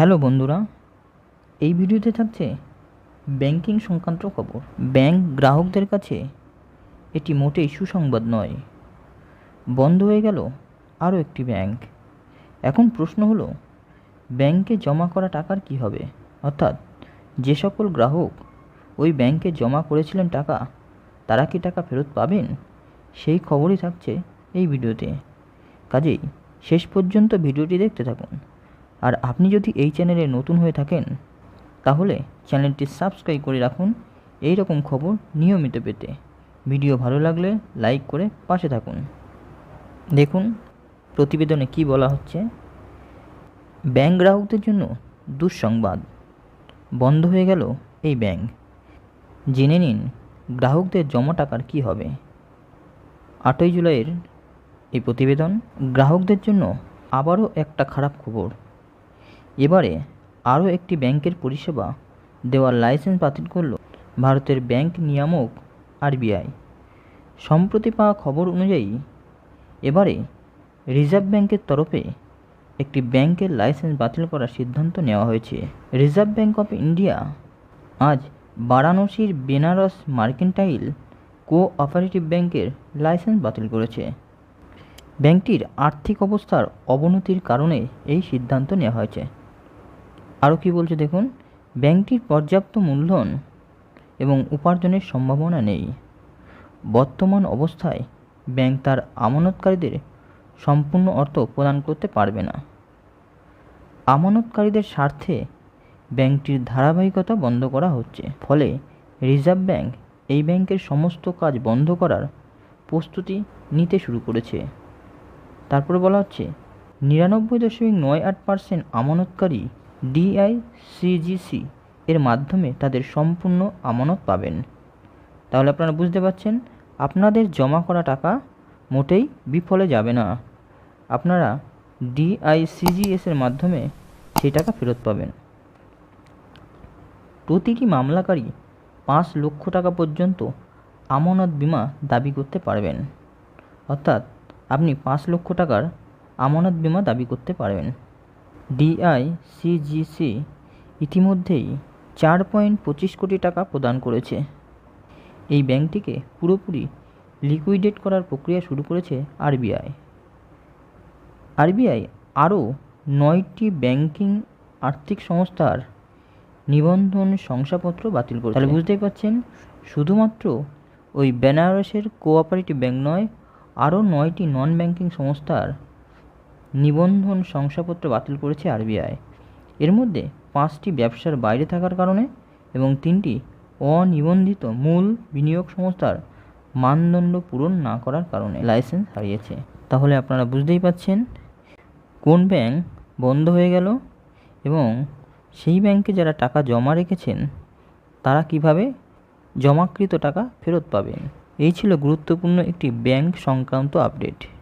Hello বন্ধুরা, এই ভিডিওতে থাকছে ব্যাংকিং সংক্রান্ত খবর। ব্যাংক গ্রাহকদের কাছে এটি মোটেই সুসংবাদ নয়। বন্ধ হয়ে গেল আরও একটি ব্যাংক। এখন প্রশ্ন হলো, ব্যাংকে জমা করা টাকার কি হবে? অর্থাৎ যে সকল গ্রাহক ওই ব্যাংকে জমা করেছিলেন টাকা, তারা কি টাকা ফেরত পাবেন? সেই খবরই থাকছে এই ভিডিওতে। কাজেই শেষ পর্যন্ত ভিডিওটি দেখতে থাকুন। আর আপনি যদি এই চ্যানেলে নতুন হয়ে থাকেন, তাহলে চ্যানেলটি সাবস্ক্রাইব করে রাখুন। এই রকম খবর নিয়মিত পেতে। ভিডিও ভালো লাগলে লাইক করে পাশে থাকুন। দেখুন প্রতিবেদনে কি বলা হচ্ছে। ব্যাংক গ্রাহকদের জন্য দুঃসংবাদ। বন্ধ হয়ে গেল এই ব্যাংক। জেনে নিন গ্রাহকদের জমা টাকার কী হবে। আটই জুলাইয়ের এই প্রতিবেদন। গ্রাহকদের জন্য আবারও একটা খারাপ খবর। এবারে আরও একটি ব্যাংকের পরিষেবা দেওয়ার লাইসেন্স বাতিল করল ভারতের ব্যাংক নিয়ামক আরবিআই। সম্প্রতি পাওয়া খবর অনুযায়ী, এবারে রিজার্ভ ব্যাংকের তরফে একটি ব্যাংকের লাইসেন্স বাতিল করার সিদ্ধান্ত নেওয়া হয়েছে। রিজার্ভ ব্যাংক অফ ইন্ডিয়া আজ বারাণসীর বেনারস মার্কেন্টাইল কোঅপারেটিভ ব্যাংকের লাইসেন্স বাতিল করেছে। ব্যাংকটির আর্থিক অবস্থার অবনতির কারণে এই সিদ্ধান্ত নেওয়া হয়েছে। আরও কী বলছে দেখুন? ব্যাংকটির পর্যাপ্ত মূলধন এবং উপার্জনের সম্ভাবনা নেই। বর্তমান অবস্থায় ব্যাংক তার আমানতকারীদের সম্পূর্ণ অর্থ প্রদান করতে পারবে না। আমানতকারীদের স্বার্থে ব্যাংকটির ধারাবাহিকতা বন্ধ করা হচ্ছে। ফলে রিজার্ভ ব্যাংক এই ব্যাংকের সমস্ত কাজ বন্ধ করার প্রস্তুতি নিতে শুরু করেছে। তারপরে বলা হচ্ছে, নিরানব্বই দশমিক নয় আট পার্সেন্ট আমানতকারী ডিআইসিজিসি এর মাধ্যমে তাদের সম্পূর্ণ আমানত পাবেন। তাহলে আপনারা বুঝতে পারছেন, আপনাদের জমা করা টাকা মোটেই বিফলে যাবে না। আপনারা ডিআইসিজিএস এর মাধ্যমে সেই টাকা ফেরত পাবেন। প্রতিটি মামলাকারী পাঁচ লক্ষ টাকা পর্যন্ত আমানত বিমা দাবি করতে পারবেন। অর্থাৎ আপনি পাঁচ লক্ষ টাকার আমানত বিমা দাবি করতে পারবেন। ডিআইসিজিসি ইতিমধ্যেই চার পয়েন্ট পঁচিশ কোটি টাকা প্রদান করেছে। এই ব্যাংকটিকে পুরোপুরি লিকুইডেট করার প্রক্রিয়া শুরু করেছে আরবিআই আরবিআই আরও নয়টি ব্যাংকিং আর্থিক সংস্থার নিবন্ধন শংসাপত্র বাতিল করে তাহলে বুঝতেই পারছেন, শুধুমাত্র ওই বেনারসের কোঅপারেটিভ ব্যাংক নয়, আরও নয়টি নন ব্যাংকিং সংস্থার নিবন্ধন শংসাপত্র বাতিল করেছে আরবিআই। এর মধ্যে পাঁচটি ব্যবসার বাইরে থাকার কারণে এবং তিনটি অনিবন্ধিত মূল বিনিয়োগ সংস্থার মানদণ্ড পূরণ না করার কারণে লাইসেন্স হারিয়েছে। তাহলে আপনারা বুঝতেই পাচ্ছেন কোন ব্যাংক বন্ধ হয়ে গেল এবং সেই ব্যাংকে যারা টাকা জমা রেখেছেন, তারা কীভাবে জমাকৃত টাকা ফেরত পাবেন? এই ছিল গুরুত্বপূর্ণ একটি ব্যাংক সংক্রান্ত আপডেট।